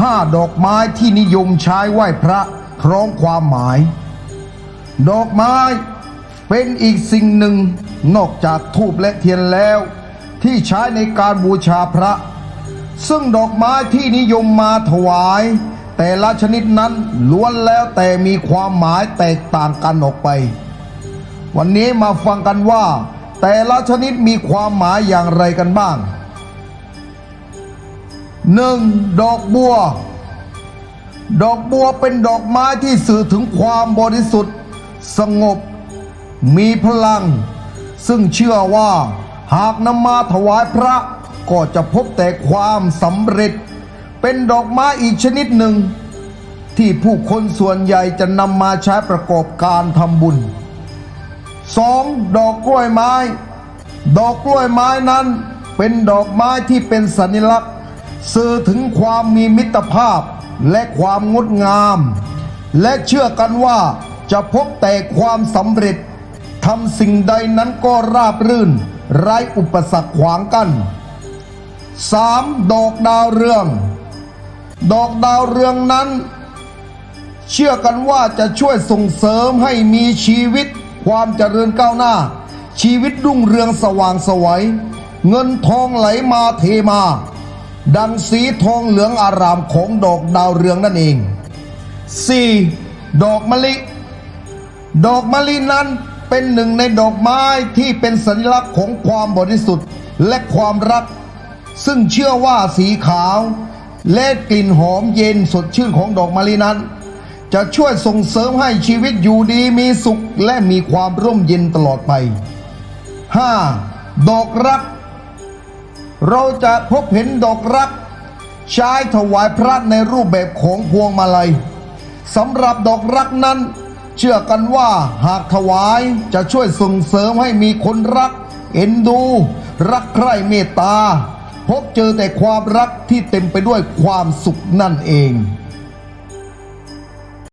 ห้าดอกไม้ที่นิยมใช้ไหว้พระคล้องความหมาย ดอกไม้เป็นอีกสิ่งหนึ่งนอกจากทูบและเทียนแล้ว ที่ใช้ในการบูชาพระ ซึ่งดอกไม้ที่นิยมมาถวาย แต่ละชนิดนั้นล้วนแล้วแต่มีความหมายแตกต่างกันออกไป วันนี้มาฟังกันว่า แต่ละชนิดมีความหมายอย่างไรกันบ้าง 1. ดอกบัว ดอกบัวเป็นดอกไม้ที่สื่อถึงความบริสุทธิ์ สงบ มีพลัง ซึ่งเชื่อว่าหากนำมาถวายพระก็จะพบแต่ความสำเร็จ เป็นดอกไม้อีกชนิดหนึ่ง ที่ผู้คนส่วนใหญ่จะนำมาใช้ประกอบการทำบุญ 2. ดอกกล้วยไม้ ดอกกล้วยไม้นั้นเป็นดอกไม้ที่เป็นสัญลักษณ์ สื่อถึงความมีมิตรภาพและความงดงาม และเชื่อกันว่าจะพบแต่ความสำเร็จทำสิ่งใดนั้นก็ราบรื่น ไร้อุปสรรคขวางกัน้น 3. ดอกดาวเรือง ดอกดาวเรืองนั้น เชื่อกันว่าจะช่วยส่งเสริมให้มีชีวิต ความเจริญก้าวหน้า ชีวิตรุ่งเรืองสว่างสวัยเงินทองไหลมาเทมา ดังสีทองเหลืองอารามของดอกดาวเรืองนั่นเอง 4. ดอกมะลิ ดอกมะลินั้นเป็นหนึ่งในดอกไม้ที่เป็นสัญลักษณ์ของความบริสุทธิ์และความรัก ซึ่งเชื่อว่าสีขาว และกลิ่นหอมเย็นสดชื่นของดอกมะลินั้น จะช่วยส่งเสริมให้ชีวิตอยู่ดีมีสุขและมีความร่มเย็นตลอดไป 5. ดอกรัก เราจะพบเห็นดอกรัก ใช้ถวายพระในรูปแบบของพวงมาลัยสำหรับดอกรักนั้น เชื่อกันว่าหากถวายจะช่วยส่งเสริมให้มีคนรัก เอ็นดู รักใคร่เมตตา พบเจอแต่ความรักที่เต็มไปด้วยความสุขนั่นเอง